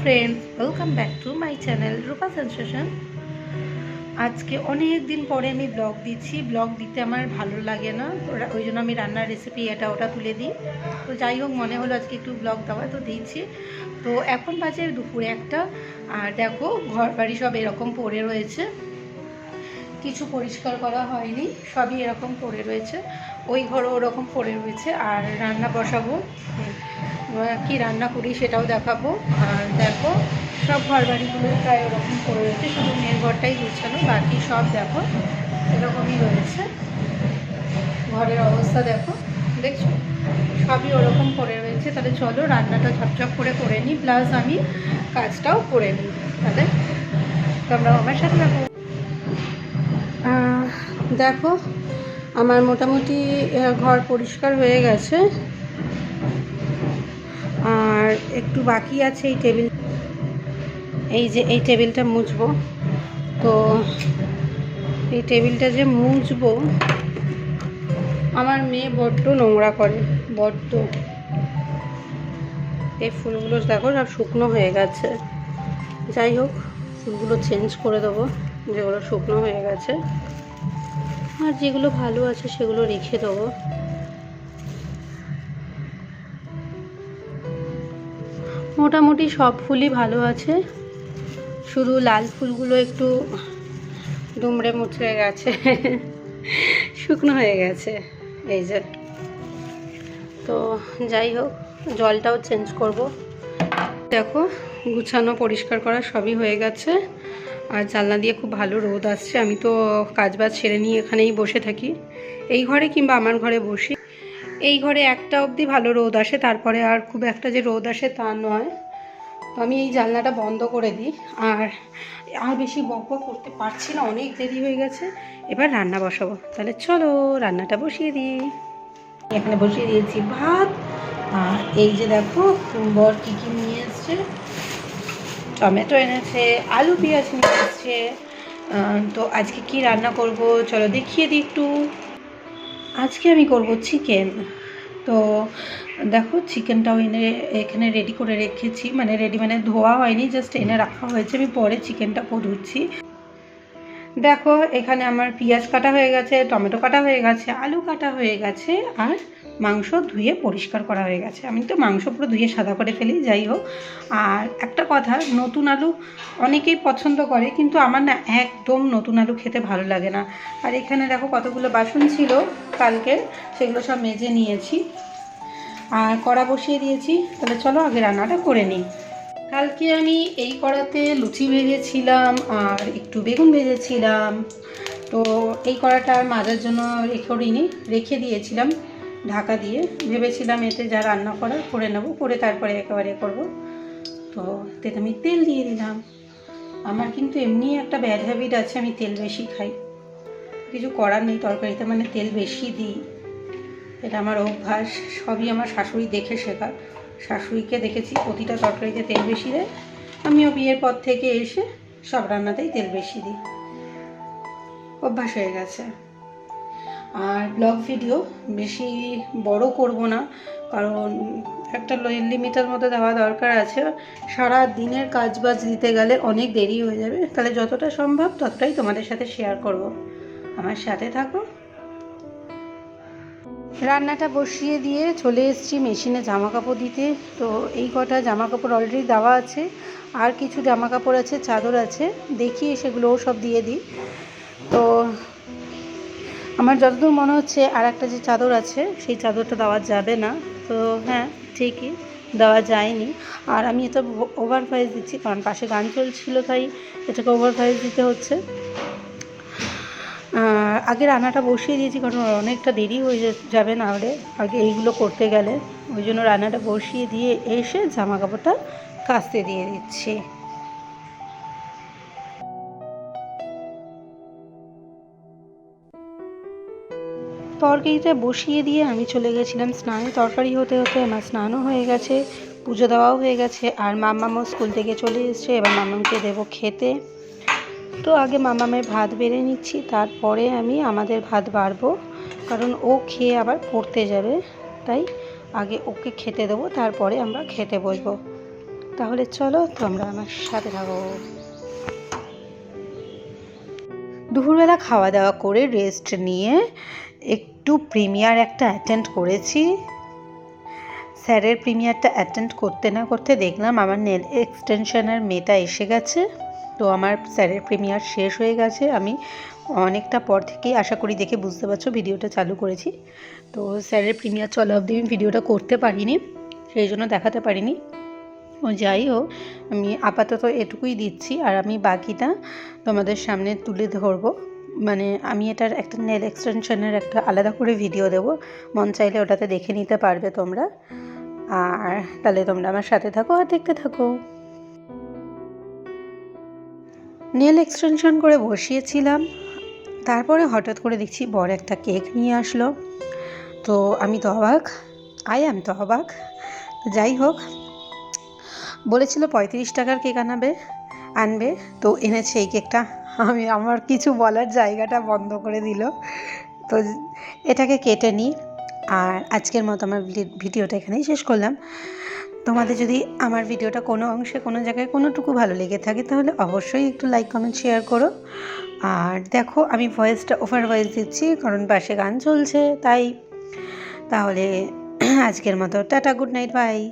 Friends welcome back to my channel Rupa sensation আজকে অনেক দিন পরে আমি ব্লগ দিচ্ছি। ব্লগ দিতে আমার ভালো লাগে না। ওরা- ওই জন্য আমি রান্নার রেসিপি এটা ওটা তুলে দিই। তো যাই হোক, মনে হলো আজকে একটু ব্লগ দেওয়া তো দিচ্ছি। তো এখন বাজে দুপুরে একটা। আর দেখো ঘর বাড়ি সব এরকম পড়ে রয়েছে। কিছু পরিষ্কার করা হয়নি। সবই এরকম পড়ে রয়েছে। ওই ঘরও ওরকম পড়ে রয়েছে। আর রান্না বসাবো। কি রান্না করি সেটাও দেখাবো। আর দেখো সব ঘর বাড়িগুলো প্রায় ওরকম করে রয়েছে শুধু মেয়ের ঘরটাই গুছানো বাকি সব দেখো এরকমই রয়েছে। ঘরের অবস্থা দেখো দেখছ? সবই ওরকম করে রয়েছে তাহলে চলো রান্নাটা ঝপঝপ করে করে নিই প্লাস আমি কাজটাও করে নিই তাহলে তোমরা আমার সাথে আহ, দেখো আমার মোটামুটি ঘর পরিষ্কার হয়ে গেছে। আর একটু বাকি আছে এই টেবিল। এই যে এই টেবিলটা মুছবো। তো এই টেবিলটা যে মুছবো, আমার মেয়ে বড্ড নোংরা করে, বড্ড। এই ফুলগুলো দেখো সব শুকনো হয়ে গেছে। যাই হোক, ফুলগুলো চেঞ্জ করে দেবো, যেগুলো শুকনো হয়ে গেছে। আর যেগুলো ভালো আছে সেগুলো রেখে দেবো। মোটামুটি সব ফুলই ভালো আছে। শুধু লাল ফুলগুলো একটু দুমড়ে মুচড়ে গেছে। শুকনো হয়ে গেছে। এই যে। তো যাই হোক, জলটাও চেঞ্জ করব। দেখো, গুছানো পরিষ্কার করা সবই হয়ে গেছে। আর জানলা দিয়ে খুব ভালো রোদ আসছে। আমি তো কাজ বাজ ছেড়ে নিয়ে এখানেই বসে থাকি। এই ঘরে কিংবা আমার ঘরে বসি। এই ঘরে একটা অবধি ভালো রোদ আসে, তারপরে আর খুব একটা যে রোদ আসে তা নয়। তো আমি এই জানলাটা বন্ধ করে দিই। আর আর বেশি বক করতে পারছি না, অনেক দেরি হয়ে গেছে। এবার রান্না বসাবো। তাহলে চলো, রান্নাটা বসিয়ে দিই। এখানে বসিয়ে দিয়েছি ভাত। আর এই যে দেখো বর কী কী নিয়ে এসছে। টমেটো এনেছে, আলু পেঁয়াজ নিয়ে এসছে। তো আজকে কি রান্না করব? চলো দেখিয়ে দিই একটু। আজকে আমি করব চিকেন তো দেখো চিকেনটাও এনে, এখানে রেডি করে রেখেছি। মানে রেডি মানে ধোয়া হয়নি জাস্ট এনে রাখা হয়েছে। আমি পরে চিকেনটা ধুচ্ছি দেখো, এখানে আমার পেঁয়াজ কাটা হয়ে গেছে, টমেটো কাটা হয়ে গেছে, আলু কাটা হয়ে গেছে, আর মাংস ধুয়ে পরিষ্কার করা হয়ে গেছে। আমি তো মাংস পুরো ধুয়ে সাদা করে ফেলি, যাই হোক। আর একটা কথা, নতুন আলু অনেকেই পছন্দ করে, কিন্তু আমার না একদম নতুন আলু খেতে ভালো লাগে না। আর এখানে দেখো কতগুলো বাসন ছিল কালকে, সেগুলো সব মেজে নিয়েছি। আর কড়া বসিয়ে দিয়েছি। তাহলে চলো আগে রান্নাটা করে নিই। কালকে আমি এই কড়াতে লুচি ভেজেছিলাম আর একটু বেগুন ভেজেছিলাম। তো এই কড়াটা মাজার জন্য রেখে করিনি রেখে দিয়েছিলাম। ঢাকা দিয়ে। ভেবেছিলাম এতে যা রান্না করার করে নেব, করে তারপরে একেবারে করব। তো এতে আমি তেল দিয়ে দিলাম। আমার কিন্তু এমনি একটা ব্যাড হ্যাবিট আছে, আমি তেল বেশি খাই। কিছু করার নেই, তরকারিতে মানে তেল বেশি দিই। এটা আমার অভ্যাস, সবই আমার শাশুড়ি দেখে শেখা শাশুড়িকে দেখেছি, প্রতিটা তরকারিতে তেল বেশি দেয়। আমিও বিয়ের পর থেকে এসে সব রান্নাতেই তেল বেশি দিই। অভ্যাস হয়ে গেছে। আর ব্লগ ভিডিও বেশি বড় করব না, কারণ একটা লিমিটের মধ্যে দেওয়া দরকার আছে। সারা দিনের কাজ বাজ দিতে গেলে অনেক দেরি হয়ে যাবে। তাহলে যতটা সম্ভব ততটাই তোমাদের সাথে শেয়ার করব। আমার সাথে থাকো। রান্নাটা বসিয়ে দিয়ে চলে এসেছি মেশিনে জামা কাপড় দিতে। তো এই কটা জামা কাপড় অলরেডি দেওয়া আছে। আর কিছু জামা কাপড় আছে, চাদর আছে। দেখিয়ে সেগুলোও সব দিয়ে দিই। আমার যতদূর মনে হচ্ছে, আর একটা যে চাদর আছে, সেই চাদরটা দেওয়া যাবে না। তো হ্যাঁ ঠিকই, দেওয়া যায়নি। আর আমি এটা ওভার প্রাইস দিচ্ছি, কারণ পাশে গান চলছিল, তাই এটাকে ওভার প্রাইস দিতে হচ্ছে। আগে রান্নাটা বসিয়ে দিয়েছি, কারণ অনেকটা দেরি হয়ে যাবে না হলে আগে এইগুলো করতে গেলে। ওই জন্য রান্নাটা বসিয়ে দিয়ে এসে জামা কাপড়টা কাচতে দিয়ে দিচ্ছি। তরকারিটা বসিয়ে দিয়ে আমি চলে গেছিলাম স্নানে। তরকারি হতে হতে আমার স্নানও হয়ে গেছে, পুজো দেওয়াও হয়ে গেছে। আর মাম্মামও স্কুল থেকে চলে এসছে, এবার মাম্মামকে দেবো খেতে। তো আগে মামামের ভাত বেড়ে নিচ্ছি, তারপরে আমি আমাদের ভাত বাড়বো। কারণ ও খেয়ে আবার পড়তে যাবে, তাই আগে ওকে খেতে দেবো, তারপরে আমরা খেতে বসবো। তাহলে চলো, তোমরা আমার সাথে থাকো। দুপুরবেলা খাওয়া দাওয়া করে রেস্ট নিয়ে একটু প্রিমিয়ার একটা অ্যাটেন্ড করেছি। স্যারের প্রিমিয়ারটা অ্যাটেন্ড করতে না করতে দেখলাম আমার নেল এক্সটেনশনের মেয়েটা এসে গেছে। তো আমার স্যারের প্রিমিয়ার শেষ হয়ে গেছে। আমি অনেকটা পর থেকেই আশা করি দেখে বুঝতে পারছ ভিডিওটা চালু করেছি। তো স্যারের প্রিমিয়ার চলা অবধি আমি ভিডিওটা করতে পারিনি, সেই জন্য দেখাতে পারিনি। ও যাই হোক, আমি আপাতত এটুকুই দিচ্ছি আর আমি বাকিটা তোমাদের সামনে তুলে ধরবো। মানে আমি এটার একটা নেল এক্সটেনশনের একটা আলাদা করে ভিডিও দেব। মন চাইলে ওটাতে দেখে নিতে পারবে তোমরা। আর তাহলে তোমরা আমার সাথে থাকো আর দেখতে থাকো। নেল এক্সটেনশন করে বসিয়েছিলাম। তারপরে হঠাৎ করে দেখছি বড় একটা কেক নিয়ে আসলো। তো আমি তো অবাক। আই আমি তো অবাক। যাই হোক, বলেছিল পঁয়ত্রিশ টাকার কেক আনাবে। আনবে। তো এনেছে এই কেকটা। আমি আমার কিছু বলার জায়গাটা বন্ধ করে দিল। তো এটাকে কেটে নিই আর আজকের মতো আমার ভিডিওটা এখানেই শেষ করলাম। তোমাদের যদি আমার ভিডিওটা কোনো অংশে, কোনো জায়গায় কোনোটুকু ভালো লেগে থাকে, তাহলে অবশ্যই একটু লাইক কমেন্ট শেয়ার করো। আর দেখো, আমি ভয়েসটা ওভার ভয়েস দিচ্ছি, কারণ পাশে গান চলছে, তাই। তাহলে আজকের মতো টাটা গুড নাইট বাই